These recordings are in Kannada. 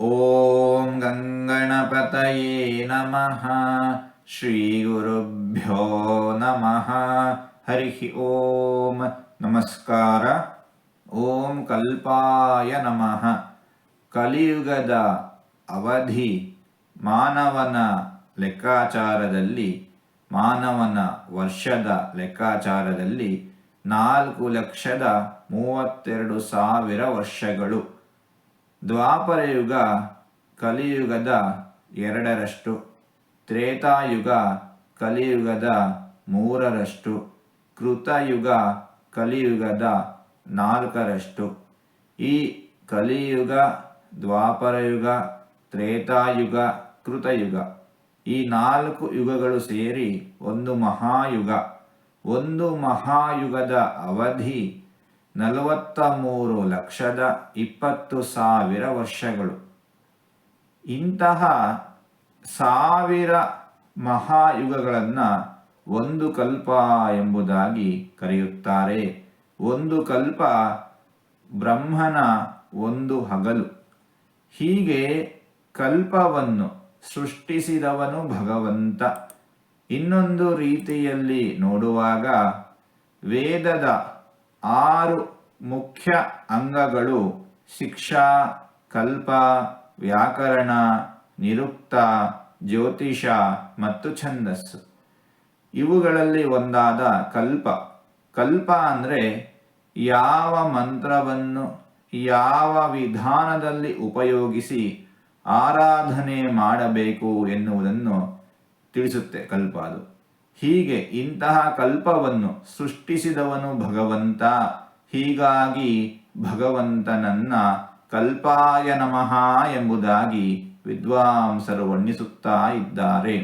ॐ गङ्गणपतये नमः ಶ್ರೀಗುರುಭ್ಯೋ ನಮಃ ಹರಿ ಓಂ ನಮಸ್ಕಾರ ಓಂ ಕಲ್ಪಾಯ ನಮಃ ಕಲಿಯುಗದ ಅವಧಿ ಮಾನವನ ಲೆಕ್ಕಾಚಾರದಲ್ಲಿ ಮಾನವನ ವರ್ಷದ ಲೆಕ್ಕಾಚಾರದಲ್ಲಿ ನಾಲ್ಕು ಲಕ್ಷದ ಮೂವತ್ತೆರಡು ಸಾವಿರ ವರ್ಷಗಳು ದ್ವಾಪರಯುಗ, ಕಲಿಯುಗದ ಎರಡರಷ್ಟು, ತ್ರೇತಾಯುಗ, ಕಲಿಯುಗದ ಮೂರರಷ್ಟು, ಕೃತಯುಗ, ಕಲಿಯುಗದ ನಾಲ್ಕರಷ್ಟು. ಈ ಕಲಿಯುಗ, ದ್ವಾಪರಯುಗ, ತ್ರೇತಾಯುಗ, ಕೃತಯುಗ ಈ ನಾಲ್ಕು ಯುಗಗಳು ಸೇರಿ ಒಂದು ಮಹಾಯುಗ. ಒಂದು ಮಹಾಯುಗದ ಅವಧಿ ನಲವತ್ತ ಮೂರು ಲಕ್ಷದ ಇಪ್ಪತ್ತು ಸಾವಿರ ವರ್ಷಗಳು. ಇಂತಹ ಸಾವಿರ ಮಹಾಯುಗಗಳನ್ನು ಒಂದು ಕಲ್ಪ ಎಂಬುದಾಗಿ ಕರೆಯುತ್ತಾರೆ. ಒಂದು ಕಲ್ಪ ಬ್ರಹ್ಮನ ಒಂದು ಹಗಲು. ಹೀಗೆ ಕಲ್ಪವನ್ನು ಸೃಷ್ಟಿಸಿದವನು ಭಗವಂತ. ಇನ್ನೊಂದು ರೀತಿಯಲ್ಲಿ ನೋಡುವಾಗ ವೇದದ ಆರು ಮುಖ್ಯ ಅಂಗಗಳು ಶಿಕ್ಷಾ, ಕಲ್ಪ, ವ್ಯಾಕರಣ, ನಿರುಕ್ತ, ಜ್ಯೋತಿಷ ಮತ್ತು ಛಂದಸ್ಸು. ಇವುಗಳಲ್ಲಿ ಒಂದಾದ ಕಲ್ಪ. ಕಲ್ಪ ಅಂದರೆ ಯಾವ ಮಂತ್ರವನ್ನು ಯಾವ ವಿಧಾನದಲ್ಲಿ ಉಪಯೋಗಿಸಿ ಆರಾಧನೆ ಮಾಡಬೇಕು ಎನ್ನುವುದನ್ನು ತಿಳಿಸುತ್ತೆ ಕಲ್ಪ ಅದು. ಹೀಗೆ ಇಂತಹ ಕಲ್ಪವನ್ನು ಸೃಷ್ಟಿಸಿದವನು ಭಗವಂತ. ಹೀಗಾಗಿ ಭಗವಂತನನ್ನ ಕಲ್ಪಾಯ ನಮಃ ಎಂಬುದಾಗಿ ವಿದ್ವಾಂಸರು ವರ್ಣಿಸುತ್ತಾ ಇದ್ದಾರೆ.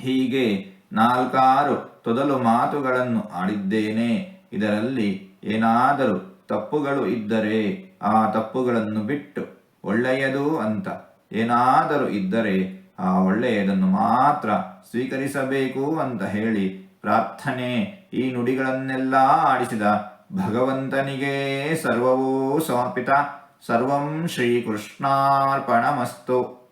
ಹೀಗೆ ನಾಲ್ಕಾರು ತೊದಲು ಮಾತುಗಳನ್ನು ಆಡಿದ್ದೇನೆ. ಇದರಲ್ಲಿ ಏನಾದರೂ ತಪ್ಪುಗಳು ಇದ್ದರೆ ಆ ತಪ್ಪುಗಳನ್ನು ಬಿಟ್ಟು ಒಳ್ಳೆಯದು ಅಂತ. ಏನಾದರೂ ಇದ್ದರೆ ಆ ಒಳ್ಳೆಯದನ್ನು ಮಾತ್ರ ಸ್ವೀಕರಿಸಬೇಕು ಅಂತ ಹೇಳಿ ಪ್ರಾರ್ಥನೆ ಈ ನುಡಿಗಳನ್ನೆಲ್ಲ ಆಡಿಸಿದ ಭಗವಂತನಿಗೆ ಸರ್ವವೂ ಸಮರ್ಪಿತ. ಸರ್ವಂ ಶ್ರೀಕೃಷ್ಣಾರ್ಪಣಮಸ್ತು.